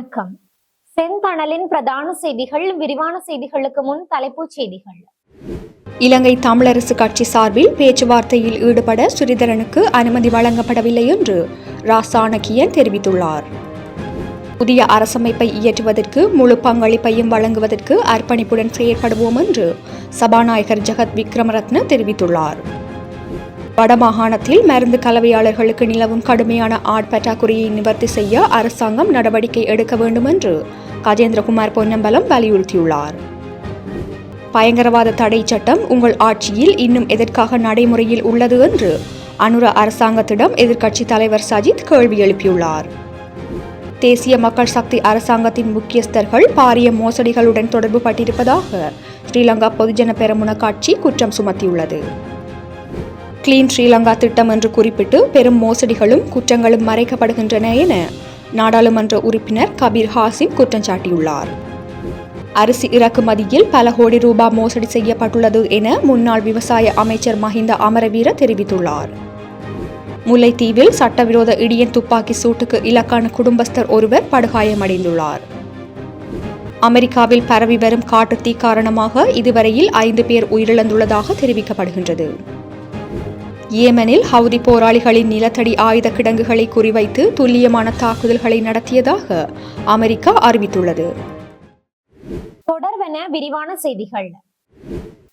வணக்கம். செந்தணலின் பிரதான செய்திகள் விரிவான செய்திகளுக்கு முன் தலைப்புச் செய்திகள். இலங்கை தமிழரசு கட்சி சார்பில் பேச்சுவார்த்தையில் ஈடுபட சுரிதரனுக்கு அனுமதி வழங்கப்படவில்லை என்று ராசாணக்கியன் தெரிவித்துள்ளார். புதிய அரசமைப்பை இயற்றுவதற்கு முழு பங்களிப்பையும் வழங்குவதற்கு அர்ப்பணிப்புடன் செயற்படுவோம் என்று சபாநாயகர் ஜெகத் விக்ரமரத்ன தெரிவித்துள்ளார். வடமாகாணத்தில் மருந்து கலவையாளர்களுக்கு நிலவும் கடுமையான ஆட்பற்றாக்குறையை நிவர்த்தி செய்ய அரசாங்கம் நடவடிக்கை எடுக்க வேண்டும் என்று கஜேந்திரகுமார் பொன்னம்பலம் வலியுறுத்தியுள்ளார். பயங்கரவாத தடை சட்டம் உங்கள் ஆட்சியில் இன்னும் எதற்காக நடைமுறையில் உள்ளது என்று அனுர அரசாங்கத்திடம் எதிர்க்கட்சி தலைவர் சஜித் கேள்வி எழுப்பியுள்ளார். தேசிய மக்கள் சக்தி அரசாங்கத்தின் முக்கியஸ்தர்கள் பாரிய மோசடிகளுடன் தொடர்பு பட்டிருப்பதாக ஸ்ரீலங்கா பொதுஜன பெரமுன கட்சி குற்றம் சுமத்தியுள்ளது. கிளீன் ஸ்ரீலங்கா திட்டம் என்று குறிப்பிட்டு பெரும் மோசடிகளும் குற்றங்களும் மறைக்கப்படுகின்றன என நாடாளுமன்ற உறுப்பினர் கபீர் ஹாசிம் குற்றம் சாட்டியுள்ளார். அரிசி இறக்குமதியில் பல கோடி ரூபாய் மோசடி செய்யப்பட்டுள்ளது என முன்னாள் விவசாய அமைச்சர் மஹிந்த அமரவீர தெரிவித்துள்ளார். முல்லைத்தீவில் சட்டவிரோத இடியன் துப்பாக்கி சூட்டுக்கு இலக்கான குடும்பஸ்தர் ஒருவர் படுகாயமடைந்துள்ளார். அமெரிக்காவில் பரவி வரும் காட்டுத்தீ காரணமாக இதுவரையில் ஐந்து பேர் உயிரிழந்துள்ளதாக தெரிவிக்கப்படுகின்றது. ஏமனில் ஹவுதி போராளிகளின் நிலத்தடி ஆயுத கிடங்குகளை குறிவைத்து துல்லியமான தாக்குதல்களை நடத்தியதாக அமெரிக்கா அறிவித்துள்ளது. தொடர்வென விரிவான செய்திகள்.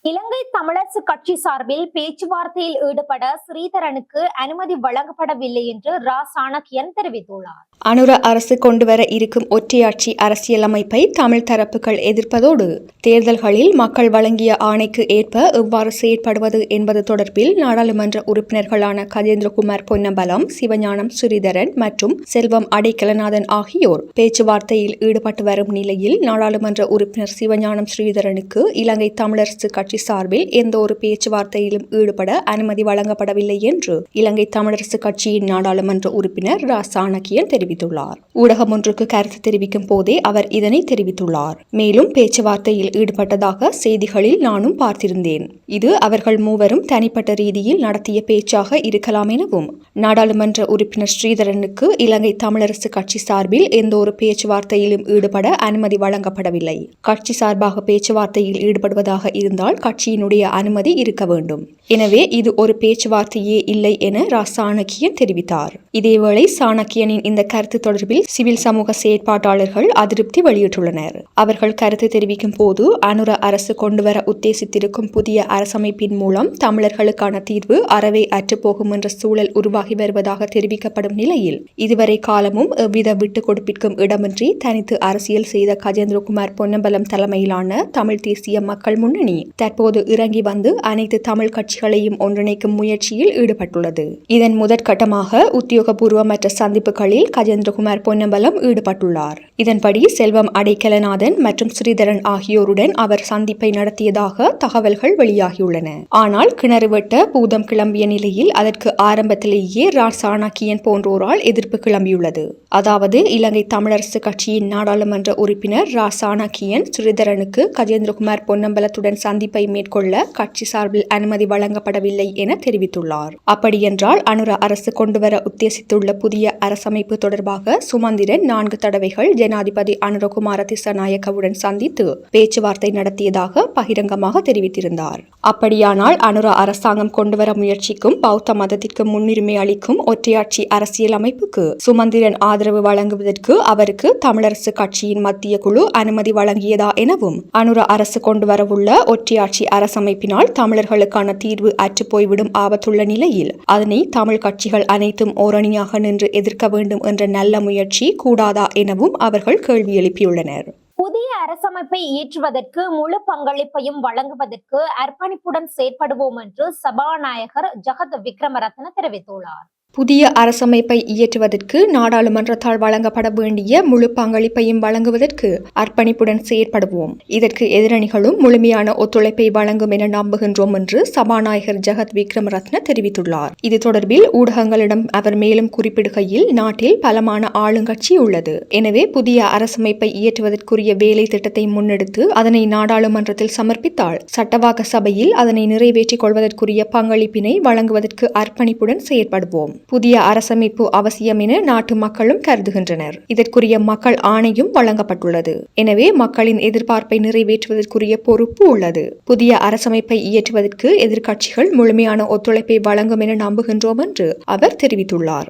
இலங்கை தமிழரசு கட்சி சார்பில் பேச்சுவார்த்தையில் ஈடுபட ஸ்ரீதரனுக்கு அனுமதி வழங்கப்படவில்லை என்று ரா. சாணக்கியன் தெரிவித்துள்ளார். அனுர அரசு கொண்டுவர இருக்கும் ஒற்றையாட்சி அரசியலமைப்பை தமிழ் தரப்புகள் எதிர்ப்பதோடு தேர்தல்களில் மக்கள் வழங்கிய ஆணைக்கு ஏற்ப எவ்வாறு செயற்படுவது என்பது தொடர்பில் நாடாளுமன்ற உறுப்பினர்களான கஜேந்திரகுமார் பொன்னம்பலம் சிவஞானம் ஸ்ரீதரன் மற்றும் செல்வம் அடைக்கலநாதன் ஆகியோர் பேச்சுவார்த்தையில் ஈடுபட்டு வரும் நிலையில் நாடாளுமன்ற உறுப்பினர் சிவஞானம் ஸ்ரீதரனுக்கு இலங்கை தமிழரசு கட்சி சார்பில் எந்த ஒரு பேச்சுவார்த்தையிலும் ஈடுபட அனுமதி வழங்கப்படவில்லை என்று இலங்கை தமிழரசு கட்சியின் நாடாளுமன்ற உறுப்பினர் ரா. சாணக்கியன் தெரிவித்துள்ளார். ஊடகம் ஒன்றுக்கு கருத்து தெரிவிக்கும் போதே அவர் இதனை தெரிவித்துள்ளார். மேலும் பேச்சுவார்த்தையில் ஈடுபட்டதாக செய்திகளில் நானும் பார்த்திருந்தேன். இது அவர்கள் மூவரும் தனிப்பட்ட ரீதியில் நடத்திய பேச்சாக இருக்கலாம் எனவும் நாடாளுமன்ற உறுப்பினர் ஸ்ரீதரனுக்கு இலங்கை தமிழரசு கட்சி சார்பில் எந்த ஒரு பேச்சுவார்த்தையிலும் ஈடுபட அனுமதி வழங்கப்படவில்லை. கட்சி சார்பாக பேச்சுவார்த்தையில் ஈடுபடுவதாக இருந்தால் கட்சியினுடைய அனுமதி இருக்க வேண்டும். எனவே இது ஒரு பேச்சுவார்த்தையே இல்லை என ரா சாணக்கியன் தெரிவித்தார். இதேவேளை சாணக்கியனின் இந்த கருத்து தொடர்பில் சிவில் சமூக செயற்பாட்டாளர்கள் அதிருப்தி வெளியிட்டுள்ளனர். அவர்கள் கருத்து தெரிவிக்கும் போது அனுர அரசு கொண்டுவர உத்தேசித்திருக்கும் புதிய அரசமைப்பின் மூலம் தமிழர்களுக்கான தீர்வு அறவே அற்றுப்போகும் என்ற சூழல் உருவாகி வருவதாக தெரிவிக்கப்படும் நிலையில் இதுவரை காலமும் எவ்வித விட்டுக் கொடுப்பிற்கும் இடமின்றி தனித்து அரசியல் செய்த கஜேந்திரகுமார் பொன்னம்பலம் தலைமையிலான தமிழ் தேசிய மக்கள் முன்னணி தற்போது இறங்கி வந்து அனைத்து தமிழ் கட்சிகளையும் ஒன்றிணைக்கும் முயற்சியில் ஈடுபட்டுள்ளது. இதன் முதற்கட்டமாக உத்தியோகபூர்வமற்ற சந்திப்புகளில் கஜேந்திரகுமார் பொன்னம்பலம் ஈடுபட்டுள்ளார். இதன்படி செல்வம் அடைக்கலநாதன் மற்றும் ஸ்ரீதரன் ஆகியோருடன் அவர் சந்திப்பை நடத்தியதாக தகவல்கள் வெளியாகியுள்ளன. ஆனால் கிணறு வெட்ட பூதம் கிளம்பிய நிலையில் அதற்கு ஆரம்பத்திலேயே ரா சாணக்கியன் போன்றோரால் எதிர்ப்பு கிளம்பியுள்ளது. அதாவது இலங்கை தமிழரசு கட்சியின் நாடாளுமன்ற உறுப்பினர் ரா சாணக்கியன் ஸ்ரீதரனுக்கு கஜேந்திரகுமார் பொன்னம்பலத்துடன் சந்திப்ப மேற்கொள்ள கட்சி சார்பில் அனுமதி வழங்கப்படவில்லை என தெரிவித்துள்ளார். அப்படியென்றால் அனுர அரசு கொண்டுவர உத்தேசித்துள்ள புதிய அரசமைப்பு தொடர்பாக சுமந்திரன் நான்கு தடவைகள் ஜனாதிபதி அனுரகுமார திசநாயக்கவுடன் சந்தித்து பேச்சுவார்த்தை நடத்தியதாக பகிரங்கமாக தெரிவித்திருந்தார். அப்படியானால் அனுர அரசாங்கம் கொண்டுவர முயற்சிக்கும் பௌத்த மதத்திற்கு முன்னுரிமை அளிக்கும் ஒற்றையாட்சி அரசியல் அமைப்புக்கு சுமந்திரன் ஆதரவு வழங்குவதற்கு அவருக்கு தமிழரசு கட்சியின் மத்திய குழு அனுமதி வழங்கியதா எனவும் அனுர அரசு கொண்டுவரவுள்ள ஒற்றையாட்சி அரசமைப்பினால் தமிழர்களுக்கான தீர்வு அற்றுப்போய்விடும் ஆபத்துள்ள நிலையில் அதனை தமிழ் கட்சிகள் அனைத்தும் ஓரணியாக நின்று எதிர்க்க வேண்டும் என்ற நல்ல முயற்சி கூடாதா எனவும் அவர்கள் கேள்வி எழுப்பியுள்ளனர். புதிய அரசமைப்பை இயற்றுவதற்கு முழு பங்களிப்பையும் வழங்குவதற்கு அர்ப்பணிப்புடன் செயற்படுவோம் என்று சபாநாயகர் ஜகத் விக்ரமரத்ன தெரிவித்துள்ளார். புதிய அரசமைப்பை இயற்றுவதற்கு நாடாளுமன்றத்தால் வழங்கப்பட வேண்டிய முழு பங்களிப்பையும் வழங்குவதற்கு அர்ப்பணிப்புடன் செயற்படுவோம். இதற்கு எதிரணிகளும் முழுமையான ஒத்துழைப்பை வழங்கும் என நம்புகின்றோம் என்று சபாநாயகர் ஜெகத் விக்ரமரத்ன தெரிவித்துள்ளார். இது தொடர்பில் ஊடகங்களிடம் அவர் மேலும் குறிப்பிடுகையில் நாட்டில் பலமான ஆளுங்கட்சி உள்ளது. எனவே புதிய அரசமைப்பை இயற்றுவதற்குரிய வேலை திட்டத்தை முன்னெடுத்து அதனை நாடாளுமன்றத்தில் சமர்ப்பித்தால் சட்டவாக்க சபையில் அதனை நிறைவேற்றிக் கொள்வதற்குரிய பங்களிப்பினை வழங்குவதற்கு அர்ப்பணிப்புடன் செயற்படுவோம். புதிய அரசமைப்பு அவசியம் என நாட்டு மக்களும் கருதுகின்றனர். இதற்குரிய மக்கள் ஆணையும் வழங்கப்பட்டுள்ளது. எனவே மக்களின் எதிர்பார்ப்பை நிறைவேற்றுவதற்குரிய பொறுப்பு உள்ளது. புதிய அரசமைப்பை இயற்றுவதற்கு எதிர்க்கட்சிகள் முழுமையான ஒத்துழைப்பை வழங்கும் என நம்புகின்றோம் என்று அவர் தெரிவித்துள்ளார்.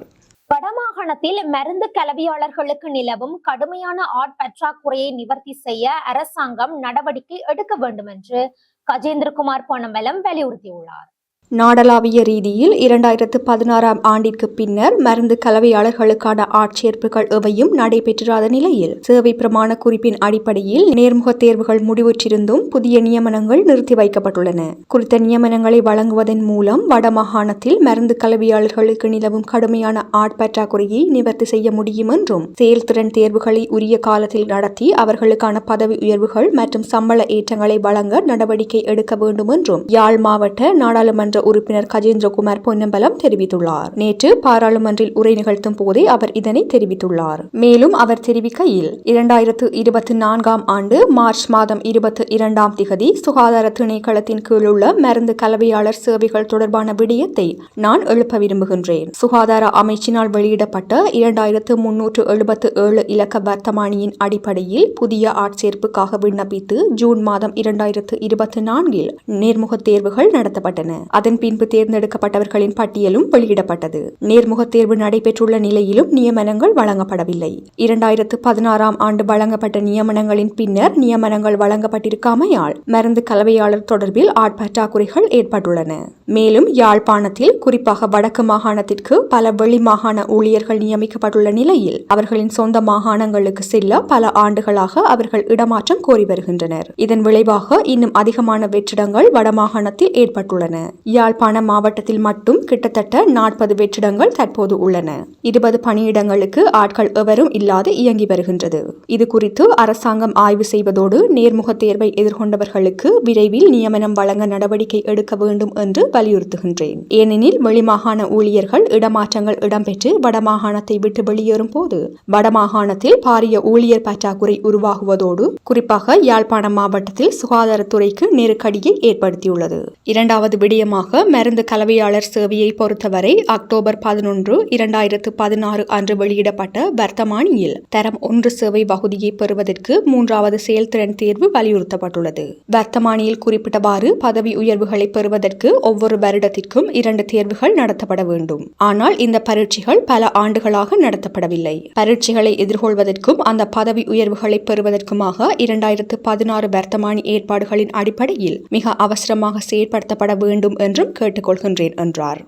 வடமாகாணத்தில் மருந்து கலவையாளர்களுக்கு நிலவும் கடுமையான ஆட்பற்றாக்குறையை நிவர்த்தி செய்ய அரசாங்கம் நடவடிக்கை எடுக்க வேண்டும் என்று கஜேந்திரகுமார் பொன்னம்பலம் வலியுறுத்தியுள்ளார். நாடளாவிய ரீதியில் இரண்டாயிரத்து பதினாறாம் ஆண்டிற்கு பின்னர் மருந்து கலவையாளர்களுக்கான ஆட்சேர்ப்புகள் எவையும் நடைபெற்றாத நிலையில் சேவை பிரமாண குறிப்பின் அடிப்படையில் நேர்முக தேர்வுகள் முடிவுற்றிருந்தும் புதிய நியமனங்கள் நிறுத்தி வைக்கப்பட்டுள்ளன. குறித்த நியமனங்களை வழங்குவதன் மூலம் வடமாகாணத்தில் மருந்து கலவையாளர்களுக்கு நிலவும் கடுமையான ஆட்பற்றாக்குறையை நிவர்த்தி செய்ய முடியும் என்றும் செயல்திறன் தேர்வுகளை உரிய காலத்தில் நடத்தி அவர்களுக்கான பதவி உயர்வுகள் மற்றும் சம்பள ஏற்றங்களை வழங்க நடவடிக்கை எடுக்க வேண்டும் என்றும் யாழ் மாவட்ட நாடாளுமன்ற உறுப்பினர் கஜேந்திரகுமார் பொன்னம்பலம் தெரிவித்துள்ளார். நேற்று பாராளுமன்றில் உரை நிகழ்த்தும் போதே அவர் இதனை தெரிவித்துள்ளார். மேலும் அவர் தெரிவிக்கையில் இரண்டாயிரத்து இருபத்தி நான்காம் ஆண்டு மார்ச் மாதம் இருபத்தி இரண்டாம் திகதி சுகாதார திணைக்களத்தின் கீழுள்ள மருந்து கலவையாளர் சேவைகள் தொடர்பான விடயத்தை நான் எழுப்ப விரும்புகின்றேன். சுகாதார அமைச்சினால் வெளியிடப்பட்ட இரண்டாயிரத்து முன்னூற்று எழுபத்து ஏழு இலக்க வர்த்தமானியின் அடிப்படையில் புதிய ஆட்சேர்ப்புக்காக விண்ணப்பித்து ஜூன் மாதம் இரண்டாயிரத்து இருபத்தி நான்கில் நேர்முக தேர்வுகள் நடத்தப்பட்டன. அதன் பின்பு தேர்ந்தெடுக்கப்பட்டவர்களின் பட்டியலும் வெளியிடப்பட்டது. நேர்முக தேர்வு நடைபெற்றுள்ள நிலையிலும் நியமனங்கள் வழங்கப்படவில்லை. இரண்டாயிரத்து பதினாறாம் ஆண்டு வழங்கப்பட்ட நியமனங்களின் பின்னர் நியமனங்கள் வழங்கப்பட்டிருக்காமையால் மருந்து கலவையாளர் தொடர்பில் ஆட்பற்றாக்குறைகள் ஏற்பட்டுள்ளன. மேலும் யாழ்ப்பாணத்தில் குறிப்பாக வடக்கு மாகாணத்திற்கு பல வெளி மாகாண ஊழியர்கள் நியமிக்கப்பட்டுள்ள நிலையில் அவர்களின் சொந்த மாகாணங்களுக்கு செல்ல பல ஆண்டுகளாக அவர்கள் இடமாற்றம் கோரி வருகின்றனர். இதன் விளைவாக இன்னும் அதிகமான வெற்றிடங்கள் வடமாகாணத்தில் ஏற்பட்டுள்ளன. யாழ்ப்பாண மாவட்டத்தில் மட்டும் கிட்டத்தட்ட நாற்பது வெற்றிடங்கள் தற்போது உள்ளன. இருபது பணியிடங்களுக்கு ஆட்கள் எவரும் இல்லாது இயங்கி வருகின்றது. இது குறித்து அரசாங்கம் ஆய்வு செய்வதோடு நேர்முக தேர்வை எதிர்கொண்டவர்களுக்கு விரைவில் நியமனம் வழங்க நடவடிக்கை எடுக்க வேண்டும் என்று வலியுறுத்துகின்றேன். ஏனெனில் வெளிமாகாண ஊழியர்கள் இடமாற்றங்கள் இடம்பெற்று வடமாகாணத்தை விட்டு வெளியேறும் போது வடமாகாணத்தில் பாரிய ஊழியர் பற்றாக்குறை உருவாகுவதோடு குறிப்பாக யாழ்ப்பாணம் மாவட்டத்தில் சுகாதாரத்துறைக்கு நெருக்கடியை ஏற்படுத்தியுள்ளது. இரண்டாவது விடயமாக மருந்து கலவையாளர் சேவையை பொறுத்தவரை அக்டோபர் பதினொன்று இரண்டாயிரத்து பதினாறு அன்று வெளியிடப்பட்ட வர்த்தமானியில் தரம் ஒன்று சேவை பகுதியை பெறுவதற்கு மூன்றாவது செயல்திறன் தேர்வு வலியுறுத்தப்பட்டுள்ளது. வர்த்தமானியில் குறிப்பிட்டவாறு பதவி உயர்வுகளை பெறுவதற்கு ஒவ்வொரு வருடத்திற்கும் இரண்டு தேர்வுகள் நடத்தப்பட வேண்டும். ஆனால் இந்த பரீட்சைகள் பல ஆண்டுகளாக நடத்தப்படவில்லை. பரீட்சைகளை எதிர்கொள்வதற்கும் அந்த பதவி உயர்வுகளை பெறுவதற்குமாக இரண்டாயிரத்து பதினாறு வர்த்தமானி ஏற்பாடுகளின் அடிப்படையில் மிக அவசரமாக செயற்படுத்தப்பட வேண்டும் என்றும் கேட்டுக்கொள்கின்றேன் என்றார்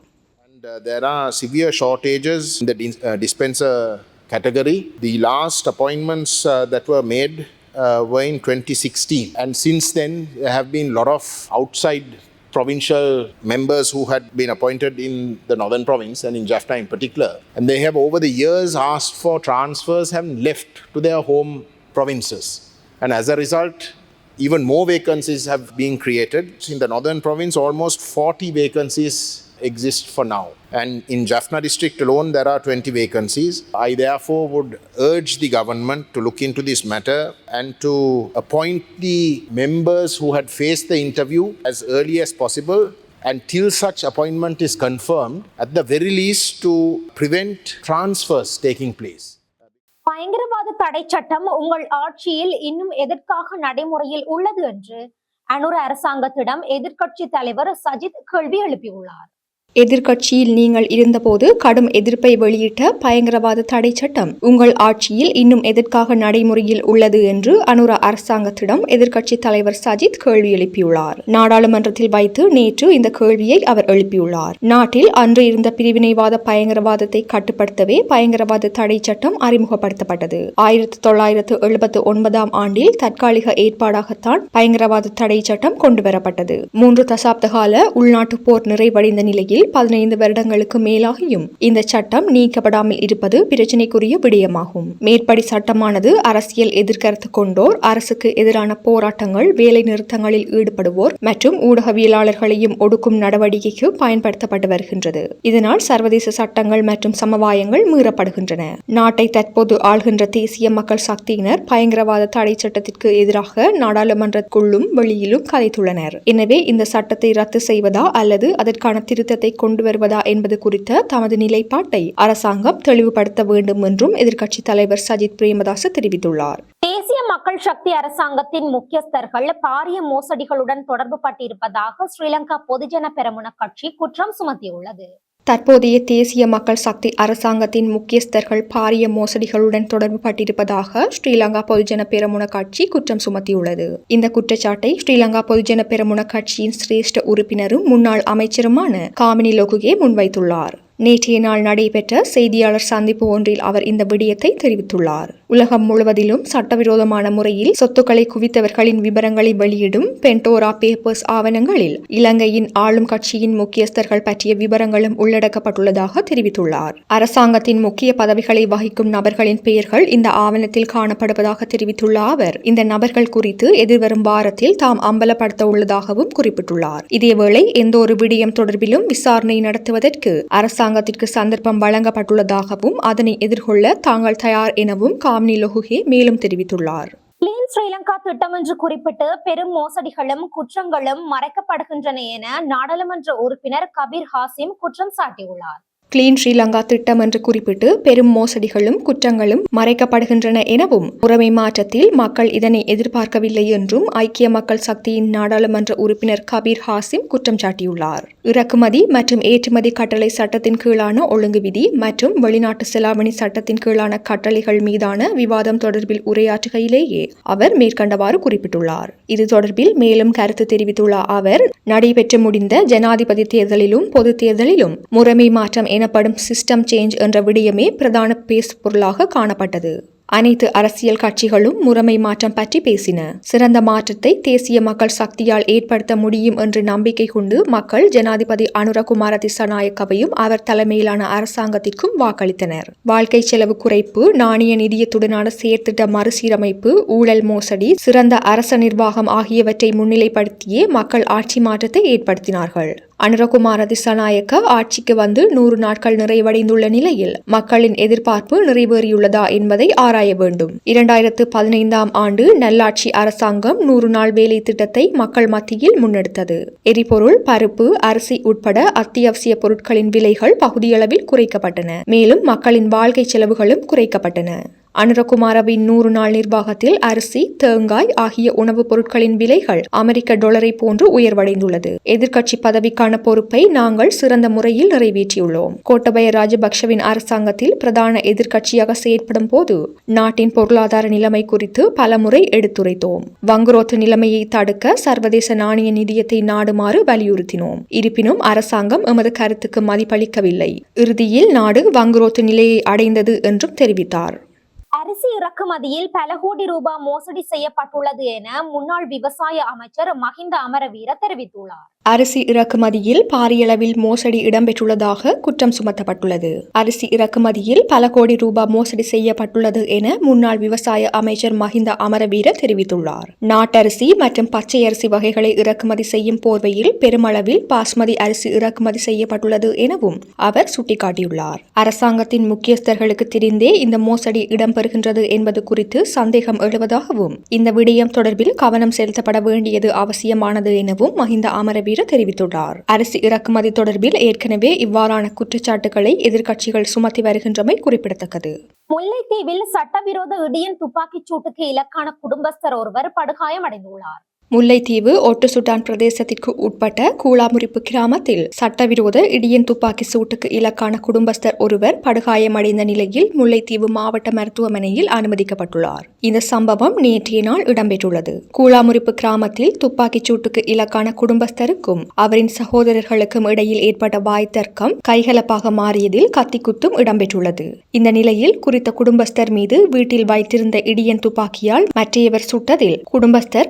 And uh, there are severe shortages in the dis- uh, dispenser category. The last appointments uh, that were made uh, were in 2016. And since then, there have been a lot of outside provincial members who had been appointed in the northern province and in Jaffna in particular. And they have over the years asked for transfers and left to their home provinces. And as a result, even more vacancies have been created. In the northern province, almost 40 vacancies exist for now. And in Jaffna district alone, there are 20 vacancies. I therefore would urge the government to look into this matter and to appoint the members who had faced the interview as early as possible. Until such appointment is confirmed, at the very least, to prevent transfers taking place. தடை சட்டம் உங்கள் ஆட்சியில் இன்னும் எதற்காக நடைமுறையில் உள்ளது என்று அனுர அரசாங்கத்திடம் எதிர்க்கட்சி தலைவர் சஜித் கேள்வி எழுப்பியுள்ளார். எதிர்க்கட்சியில் நீங்கள் இருந்தபோது கடும் எதிர்ப்பை வெளியிட்ட பயங்கரவாத தடை சட்டம் உங்கள் ஆட்சியில் இன்னும் எதற்காக நடைமுறையில் உள்ளது என்று அனுரா அரசாங்கத்திடம் எதிர்க்கட்சி தலைவர் சஜித் கேள்வி எழுப்பியுள்ளார். நாடாளுமன்றத்தில் வைத்து நேற்று இந்த கேள்வியை அவர் எழுப்பியுள்ளார். நாட்டில் அன்று இருந்த பிரிவினைவாத பயங்கரவாதத்தை கட்டுப்படுத்தவே பயங்கரவாத தடை சட்டம் அறிமுகப்படுத்தப்பட்டது. ஆயிரத்தி தொள்ளாயிரத்து எழுபத்து ஒன்பதாம் ஆண்டில் தற்காலிக ஏற்பாடாகத்தான் பயங்கரவாத தடை சட்டம் கொண்டுவரப்பட்டது. மூன்று தசாப்த கால உள்நாட்டு போர் நிறைவடைந்த நிலையில் பதினைந்து வருடங்களுக்கு மேலாகியும் இந்த சட்டம் நீக்கப்படாமல் இருப்பது பிரச்சினைக்குரிய விடயமாகும். மேற்படி சட்டமானது அரசியல் எதிர்கருத்து கொண்டோர் அரசுக்கு எதிரான போராட்டங்கள் வேலை நிறுத்தங்களில் ஈடுபடுவோர் மற்றும் ஊடகவியலாளர்களையும் ஒடுக்கும் நடவடிக்கைக்கு பயன்படுத்தப்பட்டு வருகின்றது. இதனால் சர்வதேச சட்டங்கள் மற்றும் சமவாயங்கள் மீறப்படுகின்றன. நாட்டை தற்போது ஆள்கின்ற தேசிய மக்கள் சக்தியினர் பயங்கரவாத தடை சட்டத்திற்கு எதிராக நாடாளுமன்றத்துக்குள்ளும் வெளியிலும் கதைத்துள்ளனர். எனவே இந்த சட்டத்தை ரத்து செய்வதா அல்லது அதற்கான திருத்தத்தை சட்டத்தை கொண்டு வருவதா என்பது குறித்த தமது நிலைப்பாட்டை அரசாங்கம் தெளிவுபடுத்த வேண்டும் என்றும் எதிர்க்கட்சித் தலைவர் சஜித் பிரேமதாச தெரிவித்துள்ளார். தேசிய மக்கள் சக்தி அரசாங்கத்தின் முக்கியஸ்தர்கள் பாரிய மோசடிகளுடன் தொடர்பு பட்டிருப்பதாக ஸ்ரீலங்கா பொதுஜன பெரமுன கட்சி குற்றம் சுமத்தியுள்ளது. தற்போதைய தேசிய மக்கள் சக்தி அரசாங்கத்தின் முக்கியஸ்தர்கள் பாரிய மோசடிகளுடன் தொடர்பு பட்டிருப்பதாக ஸ்ரீலங்கா பொதுஜன பெரமுன கட்சி குற்றம் சுமத்தியுள்ளது. இந்த குற்றச்சாட்டை ஸ்ரீலங்கா பொதுஜன பெரமுன கட்சியின் சிரேஷ்ட உறுப்பினரும் முன்னாள் அமைச்சருமான காமினி லொகுகே முன்வைத்துள்ளார். நேற்றைய நாள் நடைபெற்ற செய்தியாளர் சந்திப்பு ஒன்றில் அவர் இந்த விடயத்தை தெரிவித்துள்ளார். உலகம் முழுவதிலும் சட்டவிரோதமான முறையில் சொத்துக்களை குவித்தவர்களின் விவரங்களை வெளியிடும் பென்டோரா பேப்பர்ஸ் ஆவணங்களில் இலங்கையின் ஆளும் கட்சியின் முக்கியஸ்தர்கள் பற்றிய விவரங்களும் உள்ளடக்கப்பட்டுள்ளதாக தெரிவித்துள்ளார். அரசாங்கத்தின் முக்கிய பதவிகளை வகிக்கும் நபர்களின் பெயர்கள் இந்த ஆவணத்தில் காணப்படுவதாக தெரிவித்துள்ள அவர் இந்த நபர்கள் குறித்து எதிர்வரும் வாரத்தில் தாம் அம்பலப்படுத்த உள்ளதாகவும் குறிப்பிட்டுள்ளார். இதேவேளை எந்த ஒரு விடயம் தொடர்பிலும் விசாரணை நடத்துவதற்கு அரசாங்கத்திற்கு சந்தர்ப்பம் வழங்கப்பட்டுள்ளதாகவும் அதனை எதிர்கொள்ள தாங்கள் தயார் எனவும் காமினி லொஹுகே மேலும் தெரிவித்துள்ளார். ஸ்ரீலங்கா திட்டம் என்று குறிப்பிட்டு பெரும் மோசடிகளும் குற்றங்களும் மறைக்கப்படுகின்றன என நாடாளுமன்ற உறுப்பினர் கபீர் ஹாசிம் குற்றம் சாட்டியுள்ளார். கிளீன் ஸ்ரீலங்கா திட்டம் என்று குறிப்பிட்டு பெரும் மோசடிகளும் குற்றங்களும் மறைக்கப்படுகின்றன எனவும் முறைமை மாற்றத்தில் மக்கள் இதனை எதிர்பார்க்கவில்லை என்றும் ஐக்கிய மக்கள் சக்தியின் நாடாளுமன்ற உறுப்பினர் கபீர் ஹாசிம் குற்றம் சாட்டியுள்ளார். இறக்குமதி மற்றும் ஏற்றுமதி கட்டளை சட்டத்தின் கீழான ஒழுங்கு விதி மற்றும் வெளிநாட்டு செலாவணி சட்டத்தின் கீழான கட்டளைகள் மீதான விவாதம் தொடர்பில் உரையாற்றுகையிலேயே அவர் மேற்கண்டவாறு குறிப்பிட்டுள்ளார். இது தொடர்பில் மேலும் கருத்து தெரிவித்துள்ள அவர் நடைபெற்று முடிந்த ஜனாதிபதி தேர்தலிலும் பொது தேர்தலிலும் முறைமை மாற்றம் எனப்படும் சிஸ்டம் சேஞ்ச் என்ற விடயமே பிரதான பேசு பொருளாக காணப்பட்டது. அனைத்து அரசியல் கட்சிகளும் முறைமை மாற்றம் பற்றி பேசின. சிறந்த மாற்றத்தை தேசிய மக்கள் சக்தியால் ஏற்படுத்த முடியும் என்று நம்பிக்கை கொண்டு மக்கள் ஜனாதிபதி அனுரகுமார திசாநாயக்கவையும் அவர் தலைமையிலான அரசாங்கத்திற்கும் வாக்களித்தனர். வாழ்க்கை செலவு குறைப்பு நாணய நிதியத்துடனான செயற்திட்ட மறுசீரமைப்பு ஊழல் மோசடி சிறந்த அரச நிர்வாகம் ஆகியவற்றை முன்னிலைப்படுத்தியே மக்கள் ஆட்சி மாற்றத்தை ஏற்படுத்தினார்கள். அனுரகுமார திசாநாயக்க ஆட்சிக்கு வந்து நூறு நாட்கள் நிறைவடைந்துள்ள நிலையில் மக்களின் எதிர்பார்ப்பு நிறைவேறியுள்ளதா என்பதை ஆராய வேண்டும். இரண்டாயிரத்து பதினைந்தாம் ஆண்டு நல்லாட்சி அரசாங்கம் நூறு நாள் வேலை திட்டத்தை மக்கள் மத்தியில் முன்னெடுத்தது. எரிபொருள் பருப்பு அரிசி உட்பட அத்தியாவசிய பொருட்களின் விலைகள் பகுதியளவில் குறைக்கப்பட்டன. மேலும் மக்களின் வாழ்க்கை செலவுகளும் குறைக்கப்பட்டன. அனுரகுமாரவின் நூறு நாள் நிர்வாகத்தில் அரிசி தேங்காய் ஆகிய உணவுப் பொருட்களின் விலைகள் அமெரிக்க டாலரை போன்று உயர்வடைந்துள்ளது. எதிர்க்கட்சி பதவிக்கான பொறுப்பை நாங்கள் சிறந்த முறையில் நிறைவேற்றியுள்ளோம். கோட்டபய ராஜபக்ஷவின் அரசாங்கத்தில் பிரதான எதிர்க்கட்சியாக செயற்படும் போது நாட்டின் பொருளாதார நிலைமை குறித்து பலமுறை எடுத்துரைத்தோம். வங்குரோத்து நிலைமையை தடுக்க சர்வதேச நாணய நிதியத்தை நாடுமாறு வலியுறுத்தினோம். இருப்பினும் அரசாங்கம் எமது கருத்துக்கு மதிப்பளிக்கவில்லை. இறுதியில் நாடு வங்குரோத்து நிலையை அடைந்தது என்றும் தெரிவித்தார். அரிசி இறக்குமதியில் பல கோடி ரூபாய் மோசடி செய்யப்பட்டுள்ளது என முன்னாள் விவசாய அமைச்சர் மஹிந்த அமரவீர தெரிவித்துள்ளார். அரிசி இறக்குமதியில் பாரியளவில் மோசடி இடம்பெற்றுள்ளதாக குற்றம் சுமத்தப்பட்டுள்ளது. அரிசி இறக்குமதியில் பல கோடி ரூபாய் மோசடி செய்யப்பட்டுள்ளது என முன்னாள் விவசாய அமைச்சர் மஹிந்த அமரவீர தெரிவித்துள்ளார். நாட்டரிசி மற்றும் பச்சை அரிசி வகைகளை இறக்குமதி செய்யும் போர்வையில் பெருமளவில் பாஸ்மதி அரிசி இறக்குமதி செய்யப்பட்டுள்ளது எனவும் அவர் சுட்டிக்காட்டியுள்ளார். அரசாங்கத்தின் முக்கியஸ்தர்களுக்கு தெரிந்தே இந்த மோசடி இடம்பெறுகின்றது என்பது குறித்து சந்தேகம் எழுவதாகவும் இந்த விடயம் தொடர்பில் கவனம் செலுத்தப்பட வேண்டியது அவசியமானது எனவும் மஹிந்த அமரவீர தெரிவித்துள்ளார். அரிசி இறக்குமதி தொடர்பில் ஏற்கனவே இவ்வாறான குற்றச்சாட்டுகளை எதிர்க்கட்சிகள் சுமத்தி வருகின்றமை குறிப்பிடத்தக்கது. முல்லைத்தீவில் சட்டவிரோத இடியன் துப்பாக்கிச் சூட்டுக்கு இலக்கான குடும்பஸ்தர் ஒருவர் படுகாயமடைந்துள்ளார். முல்லைத்தீவு ஒட்டுசுட்டான் பிரதேசத்திற்கு உட்பட்ட கூழாமுறிப்பு கிராமத்தில் சட்டவிரோத இடியன் துப்பாக்கி சூட்டுக்கு இலக்கான குடும்பஸ்தர் ஒருவர் படுகாயமடைந்த நிலையில் முல்லைத்தீவு மாவட்ட மருத்துவமனையில் அனுமதிக்கப்பட்டுள்ளார். இந்த சம்பவம் நேற்றைய நாள் இடம்பெற்றுள்ளது. கூழாமுறிப்பு கிராமத்தில் துப்பாக்கிச் சூட்டுக்கு இலக்கான குடும்பஸ்தருக்கும் அவரின் சகோதரர்களுக்கும் இடையில் ஏற்பட்ட வாய் தர்க்கம் கைகலப்பாக மாறியதில் கத்திக்குத்தும் இடம்பெற்றுள்ளது. இந்த நிலையில் குறித்த குடும்பஸ்தர் மீது வீட்டில் வைத்திருந்த இடியன் துப்பாக்கியால் மற்றையவர் சுட்டதில் குடும்பஸ்தர்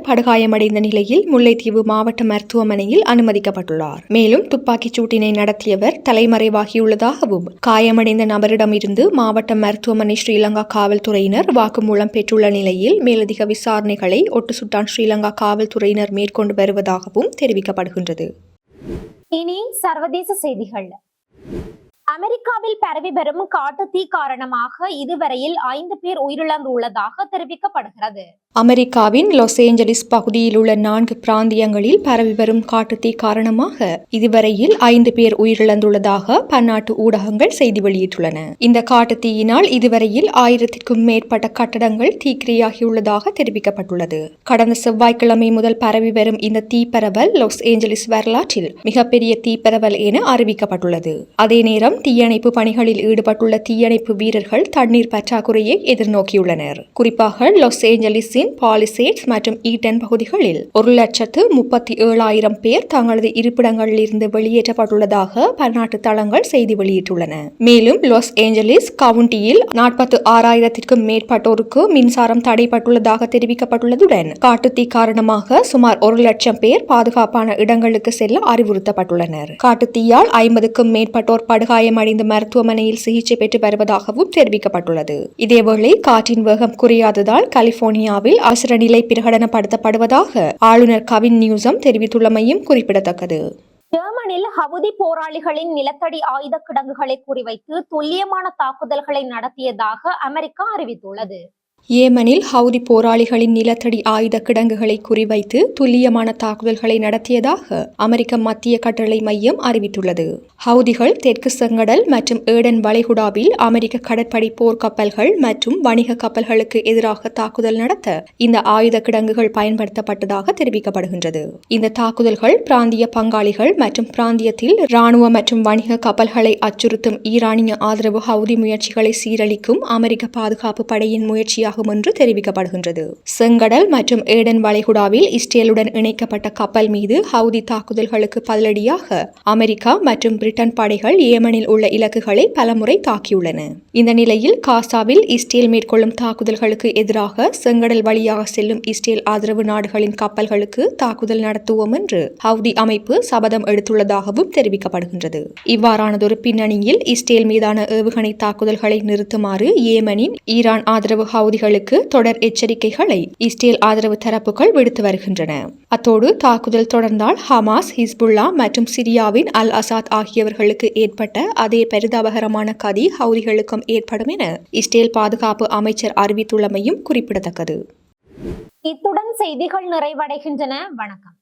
காயமடைந்த நிலையில் முல்லைத்தீவு மாவட்ட மருத்துவமனையில் அனுமதிக்கப்பட்டுள்ளார். மேலும் துப்பாக்கிச் சூட்டினை நடத்தியவர் தலைமறைவாகியுள்ளதாகவும் காயமடைந்த நபரிடமிருந்து மாவட்ட மருத்துவமனை ஸ்ரீலங்கா காவல்துறையினர் வாக்குமூலம் பெற்றுள்ள நிலையில் மேலதிக விசாரணைகளை ஒட்டுசுட்டான் ஸ்ரீலங்கா காவல்துறையினர் மேற்கொண்டு வருவதாகவும் தெரிவிக்கப்படுகின்றது. இனி சர்வதேச செய்திகள். அமெரிக்காவில் பரவி வரும் காட்டு தீ காரணமாக இதுவரையில் ஐந்து பேர் உயிரிழந்துள்ளதாக தெரிவிக்கப்படுகிறது. அமெரிக்காவின் லாஸ் ஏஞ்சலிஸ் பகுதியில் உள்ள நான்கு பிராந்தியங்களில் பரவி வரும் காட்டுத்தீ காரணமாக இதுவரையில் ஐந்து பேர் உயிரிழந்துள்ளதாக பன்னாட்டு ஊடகங்கள் செய்தி வெளியிட்டுள்ளன. இந்த காட்டுத்தீயினால் இதுவரையில் ஆயிரத்திற்கும் மேற்பட்ட கட்டடங்கள் தீக்கிரையாகியுள்ளதாக தெரிவிக்கப்பட்டுள்ளது. கடந்த செவ்வாய்க்கிழமை முதல் பரவி வரும் இந்த தீப்பரவல் லாஸ் ஏஞ்சலிஸ் வரலாற்றில் மிகப்பெரிய தீப்பரவல் என அறிவிக்கப்பட்டுள்ளது. அதே நேரம் தீயணைப்பு பணிகளில் ஈடுபட்டுள்ள தீயணைப்பு வீரர்கள் தண்ணீர் பற்றாக்குறையை எதிர்நோக்கியுள்ளனர். குறிப்பாக லாஸ் ஏஞ்சலிஸின் பாலிசேட்ஸ் மற்றும் ஈட்டன் பகுதிகளில் ஒரு லட்சத்து முப்பத்தி ஏழாயிரம் பேர் தங்களது இருப்பிடங்களில் இருந்து வெளியேற்றப்பட்டுள்ளதாக பன்னாட்டு தளங்கள் செய்தி வெளியிட்டுள்ளன. மேலும் லாஸ் ஏஞ்சலிஸ் கவுண்டியில் நாற்பத்து ஆறாயிரத்திற்கும் மேற்பட்டோருக்கு மின்சாரம் தடைப்பட்டுள்ளதாக தெரிவிக்கப்பட்டுள்ளதுடன் காட்டுத்தீ காரணமாக சுமார் ஒரு லட்சம் பேர் பாதுகாப்பான இடங்களுக்கு செல்ல அறிவுறுத்தப்பட்டுள்ளனர். காட்டுத்தீயால் ஐம்பதுக்கும் மேற்பட்டோர் காயமடைந்து மருத்துவமனையில் சிகிச்சை பெற்று வருவதாகவும் தெரிவிக்கப்பட்டுள்ளது. இதேவேளை காற்றின் வேகம் குறையாததால் கலிபோர்னியாவில் அவசர நிலை பிரகடனப்படுத்தப்படுவதாக ஆளுநர் கவின் நியூசம் தெரிவித்துள்ளமையும் குறிப்பிடத்தக்கது. ஜெர்மனில் ஹவுதி போராளிகளின் நிலத்தடி ஆயுத கிடங்குகளை குறிவைத்து துல்லியமான தாக்குதல்களை நடத்தியதாக அமெரிக்கா அறிவித்துள்ளது. ஏமனில் ஹவுதி போராளிகளின் நிலத்தடி ஆயுத கிடங்குகளை குறிவைத்து துல்லியமான தாக்குதல்களை நடத்தியதாக அமெரிக்க மத்திய கட்டளை மையம் அறிவித்துள்ளது. ஹவுதிகள் தெற்கு செங்கடல் மற்றும் ஏடன் வளைகுடாவில் அமெரிக்க கடற்படை போர்க்கப்பல்கள் மற்றும் வணிக கப்பல்களுக்கு எதிராக தாக்குதல் நடத்த இந்த ஆயுத கிடங்குகள் பயன்படுத்தப்பட்டதாக தெரிவிக்கப்படுகின்றது. இந்த தாக்குதல்கள் பிராந்திய பங்காளிகள் மற்றும் பிராந்தியத்தில் ராணுவ மற்றும் வணிக கப்பல்களை அச்சுறுத்தும் ஈரானிய ஆதரவு ஹவுதி முயற்சிகளை சீரழிக்கும் அமெரிக்க பாதுகாப்பு படையின் முயற்சியாக வெளியாகும் என்று தெரிவிக்கப்படுகின்றது. செங்கடல் மற்றும் ஏடன் வளைகுடாவில் இஸ்ரேலுடன் இணைக்கப்பட்ட கப்பல் மீது ஹவுதி தாக்குதல்களுக்கு பதிலடியாக அமெரிக்கா மற்றும் பிரிட்டன் படைகள் ஏமனில் உள்ள இலக்குகளை பலமுறை தாக்கியுள்ளன. இந்த நிலையில் காசாவில் இஸ்ரேல் மேற்கொள்ளும் தாக்குதல்களுக்கு எதிராக செங்கடல் வழியாக செல்லும் இஸ்ரேல் ஆதரவு நாடுகளின் கப்பல்களுக்கு தாக்குதல் நடத்துவோம் என்று ஹவுதி அமைப்பு சபதம் எடுத்துள்ளதாகவும் தெரிவிக்கப்படுகின்றது. இவ்வாறானதொரு பின்னணியில் இஸ்ரேல் மீதான ஏவுகணை தாக்குதல்களை நிறுத்துமாறு ஏமனின் ஈரான் ஆதரவு ஹவுதி ஹவுதிகளுக்கு தொடர் எச்சரிக்கைகளை இஸ்ரேல் ஆதரவு தரப்புகள் விடுத்து வருகின்றன. அத்தோடு தாக்குதல் தொடர்ந்தால் ஹமாஸ் ஹிஸ்புல்லா மற்றும் சிரியாவின் அல் அசாத் ஆகியவர்களுக்கு ஏற்பட்ட அதே பரிதாபகரமான கதி ஹவுதிகளுக்கும் ஏற்படும் என இஸ்ரேல் பாதுகாப்பு அமைச்சர் அறிவித்துள்ளமையும் குறிப்பிடத்தக்கது. இத்துடன் செய்திகள் நிறைவடைகின்றன. வணக்கம்.